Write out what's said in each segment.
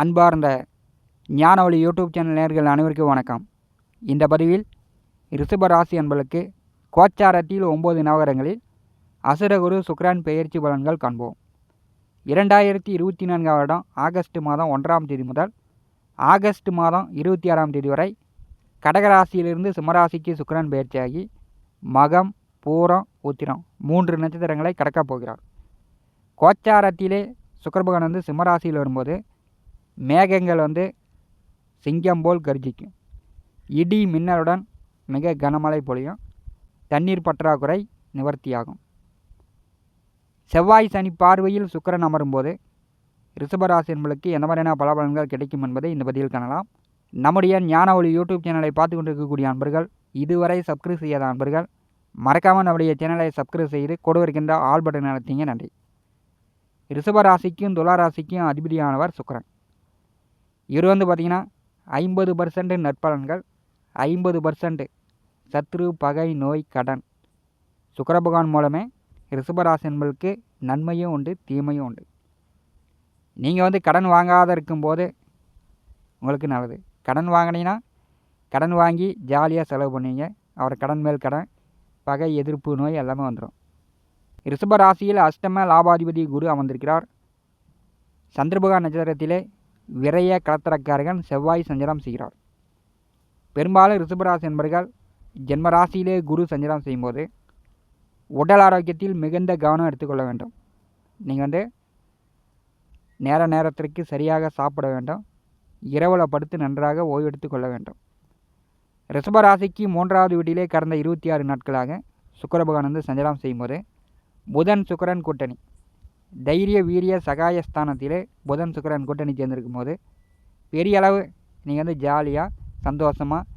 அன்பார்ந்த ஞானவழி YouTube channel நேர்கள் அனைவருக்கும் வணக்கம். இந்த பதிவில் ரிஷப ராசி என்பதற்கு கோச்சாரத்தில் ஒம்பது நவகரங்களில் அசுரகுரு சுக்ரான் பெயர்ச்சி பலன்கள் காண்போம். இரண்டாயிரத்தி இருபத்தி நான்காம் வருடம் ஆகஸ்ட் மாதம் ஒன்றாம் தேதி முதல் ஆகஸ்ட் மாதம் இருபத்தி ஆறாம் தேதி வரை கடகராசியிலிருந்து சிம்மராசிக்கு சுக்ரான் பெயர்ச்சியாகி மகம் பூரம் உத்திரம் மூன்று நட்சத்திரங்களை கடக்கப் போகிறார். கோச்சாரத்திலே சுக்கரபகவான் வந்து சிம்மராசியில் வரும்போது மேகங்கள் வந்து சிங்கம் போல் கர்ஜிக்கும் இடி மின்னலுடன் மிக கனமழை பொழியும். தண்ணீர் பற்றாக்குறை நிவர்த்தியாகும். செவ்வாய் சனி பார்வையில் சுக்கரன் அமரும்போது ரிஷபராசி என்பதற்கு எந்த மாதிரியான பலபலன்கள் கிடைக்கும் என்பதை இந்த பதிவில் காணலாம். நம்முடைய ஞான ஒளி யூடியூப் சேனலை பார்த்து கொண்டிருக்கக்கூடிய அன்பர்கள் இதுவரை சப்ஸ்கிரைப் செய்யாத அன்பர்கள் மறக்காமல் நம்முடைய சேனலை சப்ஸ்கிரைப் செய்து கொடு இருக்கின்ற ஆல் பட்டன் நடத்திங்க நன்றி. ரிஷபராசிக்கும் துளாராசிக்கும் அதிபதியானவர் சுக்கரன். இவர் வந்து பார்த்திங்கன்னா ஐம்பது பர்சன்ட் நற்பலன்கள் ஐம்பது பர்சன்ட் சத்ரு பகை நோய் கடன். சுக்கரபகவான் மூலமே ரிஷபராசி என்பதற்கு நன்மையும் உண்டு தீமையும் உண்டு. நீங்கள் வந்து கடன் வாங்காத இருக்கும்போது உங்களுக்கு நல்லது. கடன் வாங்கினீங்கன்னா கடன் வாங்கி ஜாலியாக செலவு பண்ணுவீங்க. அவர் கடன் மேல் கடன் பகை எதிர்ப்பு நோய் எல்லாமே வந்துடும் ரிஷப ராசியில் அஷ்டம லாபாதிபதி குரு அமர்ந்திருக்கிறார். சந்திரபகா நட்சத்திரத்திலே விரைய கலத்தரக்காரகன் செவ்வாய் சஞ்சாரம் செய்கிறார். பெரும்பாலும் ரிஷபராசி என்பர்கள் ஜென்மராசியிலே குரு சஞ்சாரம் செய்யும்போது உடல் ஆரோக்கியத்தில் மிகுந்த கவனம் எடுத்துக்கொள்ள வேண்டும். நீங்கள் வந்து நேர நேரத்திற்கு சரியாக சாப்பிட வேண்டும். இரவில் படுத்து நன்றாக ஓய்வெடுத்து கொள்ள வேண்டும். ரிஷபராசிக்கு மூன்றாவது வீட்டிலே கடந்த இருபத்தி ஆறு நாட்களாக சுக்கர பகவான் வந்து சஞ்சலம் செய்யும்போது புதன் சுக்கரன் கூட்டணி. தைரிய வீரிய சகாயஸ்தானத்திலே புதன் சுக்கரன் கூட்டணி சேர்ந்துருக்கும் போது பெரிய அளவு நீங்கள் வந்து ஜாலியாக சந்தோஷமாக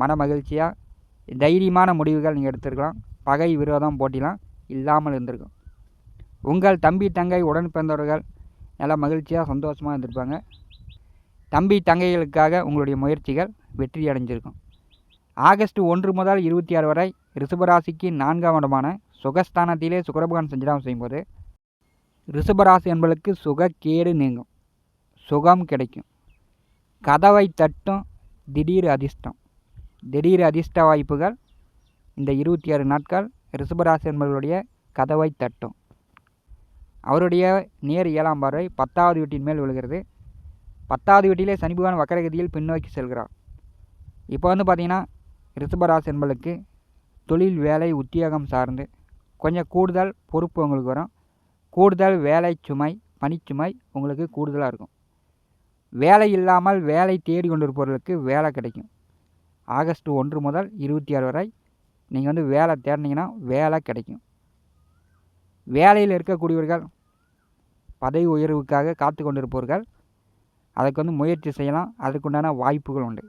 மன மகிழ்ச்சியாக தைரியமான முடிவுகள் நீங்கள் எடுத்துருக்கலாம். பகை விரோதம் போட்டிலாம் இல்லாமல் இருந்திருக்கும். உங்கள் தம்பி தங்கை உடன் பிறந்தவர்கள் நல்லா மகிழ்ச்சியாக சந்தோஷமாக இருந்திருப்பாங்க. தம்பி தங்கைகளுக்காக உங்களுடைய முயற்சிகள் வெற்றி அடைஞ்சிருக்கும். ஆகஸ்ட் ஒன்று முதல் இருபத்தி ஆறு வரை ரிஷபராசிக்கு நான்காம் இடமான சுகஸ்தானத்திலே சுக்கரபகான் சஞ்சாரம் செய்யும்போது ரிஷபராசி என்பளுக்கு சுகக்கேடு நீங்கும். சுகம் கிடைக்கும். கதவை தட்டும் திடீர் அதிர்ஷ்டம். திடீர் அதிர்ஷ்ட வாய்ப்புகள் இந்த இருபத்தி ஆறு நாட்கள் ரிஷபராசி என்பவர்களுடைய கதவை தட்டும். அவருடைய நேர் ஏழாம் பார்வை பத்தாவது வீட்டின் மேல் விழுகிறது. பத்தாவது வீட்டிலே சனி பகவான் வக்கரகதியில் பின்னோக்கி செல்கிறார். இப்போ வந்து பார்த்திங்கன்னா ரிஷபராசி என்பளுக்கு தொழில் வேலை உத்தியோகம் சார்ந்து கொஞ்சம் கூடுதல் பொறுப்பு உங்களுக்கு வரும். கூடுதல் வேலை சுமை பணிச்சுமை உங்களுக்கு கூடுதலாக இருக்கும். வேலை இல்லாமல் வேலை தேடி கொண்டிருப்பவர்களுக்கு வேலை கிடைக்கும். ஆகஸ்ட் ஒன்று முதல் இருபத்தி ஆறு வரை நீங்கள் வந்து வேலை தேடினீங்கன்னா வேலை கிடைக்கும். வேலையில் இருக்கக்கூடியவர்கள் பதவி உயர்வுக்காக காத்து கொண்டிருப்பவர்கள் அதுக்கு வந்து முயற்சி செய்யலாம். அதற்குண்டான வாய்ப்புகள் உண்டு.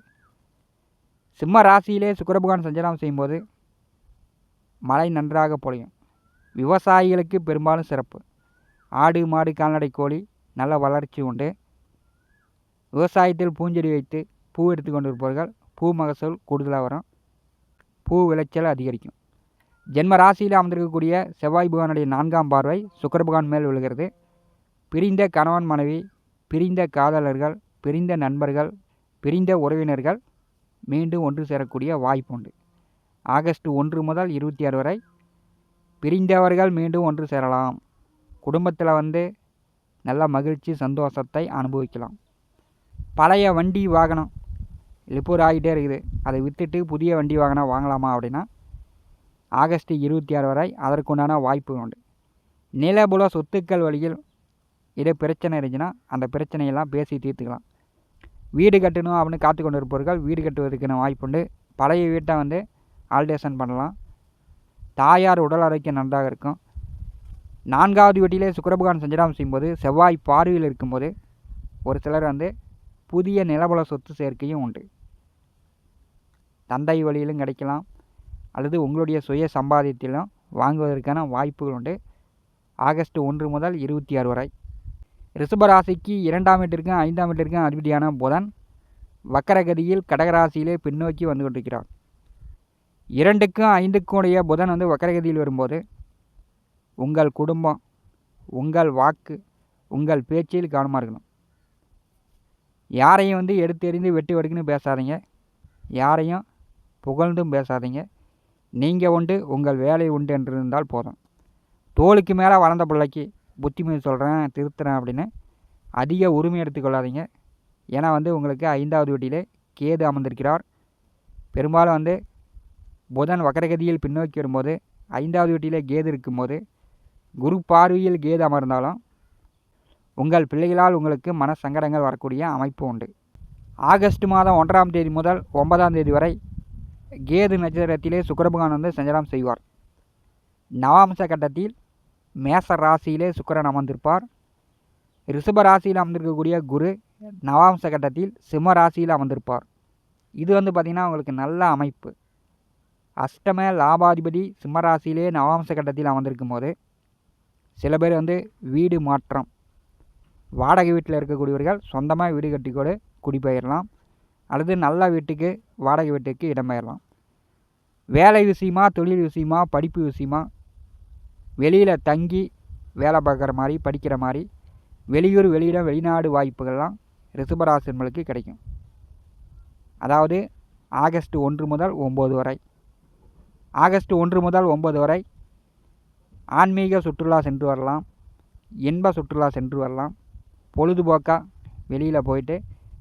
சிம்ம ராசியிலே சுக்கரபகவான் சஞ்சாரம் செய்யும்போது மழை நன்றாக பொழியும். விவசாயிகளுக்கு பெரும்பாலும் சிறப்பு. ஆடு மாடு கால்நடை கோழி நல்ல வளர்ச்சி உண்டு. விவசாயத்தில் பூஞ்செடி வைத்து பூ எடுத்து கொண்டிருப்பவர்கள் பூ மகசூல் கூடுதலாக வரும். பூ விளைச்சல் அதிகரிக்கும். ஜென்ம ராசியில் அமர்ந்திருக்கக்கூடிய செவ்வாய் பகவானுடைய நான்காம் பார்வை சுக்கர பகவான் மேல் விழுகிறது. பிரிந்த கணவன் மனைவி பிரிந்த காதலர்கள் பிரிந்த நண்பர்கள் பிரிந்த உறவினர்கள் மீண்டும் ஒன்று சேரக்கூடிய வாய்ப்பு உண்டு. ஆகஸ்ட் ஒன்று முதல் இருபத்தி ஆறு வரை பிரிந்தவர்கள் மீண்டும் ஒன்று சேரலாம். குடும்பத்தில் வந்து நல்ல மகிழ்ச்சி சந்தோஷத்தை அனுபவிக்கலாம். பழைய வண்டி வாகனம் லிப்பூர் ஆகிட்டே இருக்குது. அதை விற்றுட்டு புதிய வண்டி வாகனம் வாங்கலாமா அப்படின்னா ஆகஸ்ட் இருபத்தி ஆறு வரை அதற்குண்டான வாய்ப்பு உண்டு. நிலபுல சொத்துக்கள் வழியில் இதே பிரச்சனை இருந்துச்சுன்னா அந்த பிரச்சனையெல்லாம் பேசி தீர்த்துக்கலாம். வீடு கட்டணும் அப்படின்னு காத்து கொண்டு இருப்பவர்கள் வீடு கட்டுவதற்கான வாய்ப்பு உண்டு. பழைய வீட்டை வந்து ஆல்டேஷன் பண்ணலாம். தாயார் உடல் ஆரோக்கியம் நன்றாக இருக்கும். நான்காவது வீட்டிலே சுக்கரபகான் சஞ்சாரம் செய்யும்போது செவ்வாய் பார்வையில் இருக்கும்போது ஒரு சிலர் வந்து புதிய நிலபல சொத்து சேர்க்கையும் உண்டு. தந்தை வழியிலும் கிடைக்கலாம் அல்லது உங்களுடைய சுய சம்பாதியத்திலும் வாங்குவதற்கான வாய்ப்புகள் உண்டு. ஆகஸ்ட் ஒன்று முதல் இருபத்தி ஆறு வரை. ரிஷபராசிக்கு இரண்டாம் வீட்டிற்கும் ஐந்தாம் வீட்டிற்கும் அதிபதியான புதன் வக்கரகதியில் கடகராசியிலே பின்னோக்கி வந்து கொண்டிருக்கிறார். இரண்டுக்கும் ஐந்துக்கும் உடைய புதன் வந்து வக்கரகதியில் வரும்போது உங்கள் குடும்பம் உங்கள் வாக்கு உங்கள் பேச்சில் கவனமாக இருக்கணும். யாரையும் வந்து எடுத்து எறிந்து வெட்டி வெடுக்குன்னு பேசாதீங்க. யாரையும் புகழ்ந்தும் பேசாதீங்க. நீங்கள் உண்டு உங்கள் வேலை உண்டு என்று இருந்தால் போதும். தோலுக்கு மேலே வளர்ந்த பிள்ளைக்கு புத்திமதி சொல்கிறேன் திருத்துறேன் அப்படின்னு அதிக உரிமை எடுத்துக்கொள்ளாதீங்க ஏன்னா வந்து உங்களுக்கு ஐந்தாவது வீட்டிலே கேது அமர்ந்திருக்கிறார். பெரும்பாலும் வந்து புதன் வக்கரகதியில் பின்னோக்கி வரும்போது ஐந்தாவது வீட்டிலே கேது இருக்கும்போது குரு பார்வையில் கேது அமர்ந்தாலும் உங்கள் பிள்ளைகளால் உங்களுக்கு மன சங்கடங்கள் வரக்கூடிய அமைப்பு உண்டு. ஆகஸ்ட் மாதம் ஒன்றாம் தேதி முதல் ஒன்பதாம் தேதி வரை கேது நட்சத்திரத்திலே சுக்கரபகவான் வந்து சஞ்சலம் செய்வார். நவாம்ச கட்டத்தில் மேச ராசியிலே சுக்கரன் அமர்ந்திருப்பார். ரிஷப ராசியில் அமர்ந்திருக்கக்கூடிய குரு நவாம்ச கட்டத்தில் சிம்ம ராசியில் அமர்ந்திருப்பார். இது வந்து பார்த்திங்கன்னா உங்களுக்கு நல்ல அமைப்பு. அஷ்டம லாபாதிபதி சிம்மராசியிலே நவாம்ச கட்டத்தில் அமர்ந்திருக்கும் போது சில பேர் வந்து வீடு மாற்றம். வாடகை வீட்டில் இருக்கக்கூடியவர்கள் சொந்தமாக வீடு கட்டி கூட குடிபெயரலாம். அல்லது நல்ல வீட்டுக்கு வாடகை வீட்டுக்கு இடம்பெயரலாம். வேலை விஷயமா தொழில் விஷயமா படிப்பு விஷயமா வெளியில் தங்கி வேலை பார்க்குற மாதிரி படிக்கிற மாதிரி வெளியூர் வெளியிடம் வெளிநாடு வாய்ப்புகள்லாம் ரிஷபராசின்களுக்கு கிடைக்கும். அதாவது ஆகஸ்ட் ஒன்று முதல் ஒம்பது வரை. ஆகஸ்ட் ஒன்று முதல் ஒம்பது வரை ஆன்மீக சுற்றுலா சென்று வரலாம். இன்ப சுற்றுலா சென்று வரலாம். பொழுதுபோக்காக வெளியில் போயிட்டு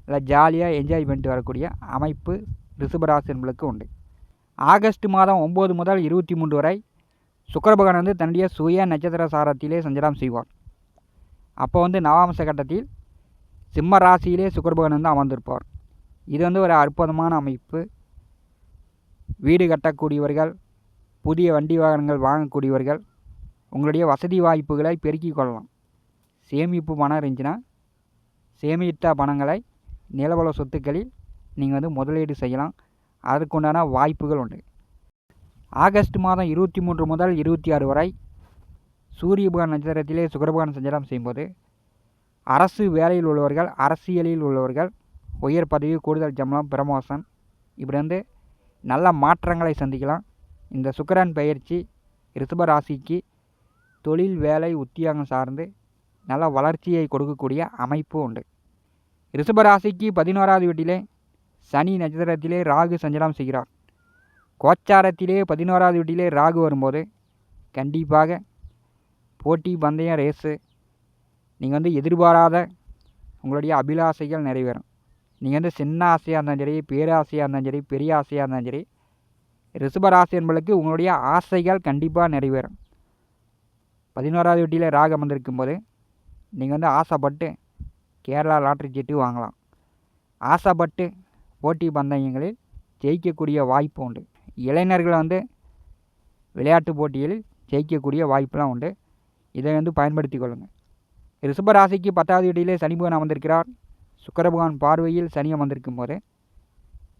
இல்லை ஜாலியாக என்ஜாய் பண்ணிட்டு வரக்கூடிய அமைப்பு ரிஷபராசின்களுக்கு உண்டு. ஆகஸ்ட் மாதம் ஒம்பது முதல் இருபத்தி மூன்று வரை சுக்கரபகவான் வந்து தன்னுடைய சுய நட்சத்திர சாரத்திலே சஞ்சலம் செய்வார். அப்போ வந்து நவாம்ச கட்டத்தில் சிம்ம ராசியிலே சுக்கரபகவான் வந்து அமர்ந்திருப்பார். இது வந்து ஒரு அற்புதமான அமைப்பு. வீடு கட்டக்கூடியவர்கள் புதிய வண்டி வாகனங்கள் வாங்கக்கூடியவர்கள் உங்களுடைய வசதி வாய்ப்புகளை பெருக்கிக் கொள்ளலாம். சேமிப்பு பணம் இருந்துச்சுன்னா சேமித்த பணங்களை நிலவள சொத்துக்களில் நீங்கள் வந்து முதலீடு செய்யலாம். அதற்குண்டான வாய்ப்புகள் உண்டு. ஆகஸ்ட் மாதம் இருபத்தி மூன்று முதல் இருபத்தி ஆறு வரை சூரியபகான் நட்சத்திரத்திலே சுக்கரபகவான் சஞ்சாரம் செய்யும்போது அரசு வேலையில் உள்ளவர்கள் அரசியலில் உள்ளவர்கள் உயர் பதவி கூடுதல் சம்பளம் பிரமோஷன் இப்படி வந்து நல்ல மாற்றங்களை சந்திக்கலாம். இந்த சுக்கரன் பயிற்சி ரிஷப ராசிக்கு தொழில் வேலை உத்தியோகம் சார்ந்து நல்ல வளர்ச்சியை கொடுக்கக்கூடிய அமைப்பு உண்டு. ரிஷபராசிக்கு பதினோராவது வீட்டிலே சனி நட்சத்திரத்திலே ராகு சஞ்சலம் செய்கிறார். கோச்சாரத்திலே பதினோராவது வீட்டிலே ராகு வரும்போது கண்டிப்பாக போட்டி பந்தயம் ரேஸு நீங்கள் வந்து எதிர்பாராத உங்களுடைய அபிலாசைகள் நிறைவேறும். நீங்கள் வந்து சின்ன ஆசையாக இருந்தாலும் சரி பேராசையாக இருந்தாலும் சரி பெரிய ஆசையாக இருந்தாலும் சரி ரிஷபராசி என்பளுக்கு உங்களுடைய ஆசைகள் கண்டிப்பாக நிறைவேறும். பதினோராவது வீட்டில் ராகம் வந்திருக்கும் போது நீங்கள் வந்து ஆசைப்பட்டு கேரளா லாட்ரி சீட்டு வாங்கலாம். ஆசைப்பட்டு போட்டி பந்தயங்களில் ஜெயிக்கக்கூடிய வாய்ப்பு உண்டு. இளைஞர்கள் வந்து விளையாட்டு போட்டிகளில் ஜெயிக்கக்கூடிய வாய்ப்புலாம் உண்டு. இதை வந்து பயன்படுத்தி கொள்ளுங்கள் ரிஷபராசிக்கு பத்தாவது வீட்டிலே சனி பகவான் அமர்ந்திருக்கிறார். சுக்கரபகவான் பார்வையில் சனி அமர்ந்திருக்கும் போது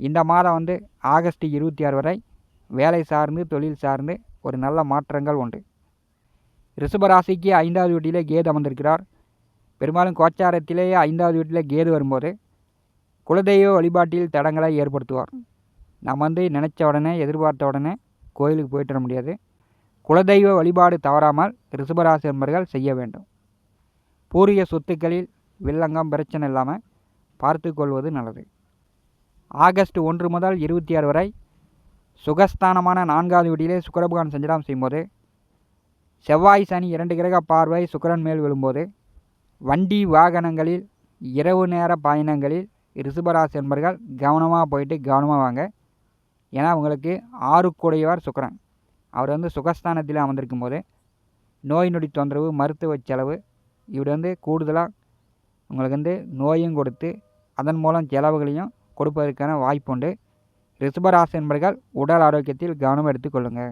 இந்த மாதம் வந்து ஆகஸ்ட் இருபத்தி ஆறு வரை வேலை சார்ந்து தொழில் சார்ந்து ஒரு நல்ல மாற்றங்கள் உண்டு. ரிஷபராசிக்கு ஐந்தாவது வீட்டிலே கேது அமர்ந்திருக்கிறார். பெரும்பாலும் கோச்சாரத்திலேயே ஐந்தாவது வீட்டில் கேது வரும்போது குலதெய்வ வழிபாட்டில் தடங்களை ஏற்படுத்துவார். நம்ம வந்து நினச்ச உடனே எதிர்பார்த்த உடனே கோயிலுக்கு போயிட்டு வர முடியாது. குலதெய்வ வழிபாடு தவறாமல் ரிஷபராசி என்பர்கள் செய்ய வேண்டும். பூரிய சொத்துக்களில் வில்லங்கம் பிரச்சனை இல்லாமல் பார்த்து கொள்வது நல்லது. ஆகஸ்ட் ஒன்று முதல் இருபத்தி ஆறு வரை சுகஸ்தானமான நான்காவது வீட்டிலே சுக்கரபகான் சஞ்சலம் செய்யும்போது செவ்வாய் சனி இரண்டு கிரக பார்வை சுக்கரன் மேல் விழும்போது வண்டி வாகனங்களில் இரவு நேர பயணங்களில் ரிஷபராசி என்பர்கள் கவனமாக போயிட்டு கவனமாக வாங்க. ஏன்னா உங்களுக்கு ஆறுக்குடையவர் சுக்கரன். அவர் வந்து சுகஸ்தானத்தில் அமர்ந்திருக்கும் போது நோய் நொடி தொந்தரவு மருத்துவ செலவு இவர் வந்து கூடுதலாக உங்களுக்கு வந்து நோயும் கொடுத்து அதன் மூலம் செலவுகளையும் கொடுப்பதற்கான வாய்ப்பு உண்டு ரிஷபராசி என்பர்கள் உடல் ஆரோக்கியத்தில் கவனம் எடுத்துக்கொள்ளுங்கள்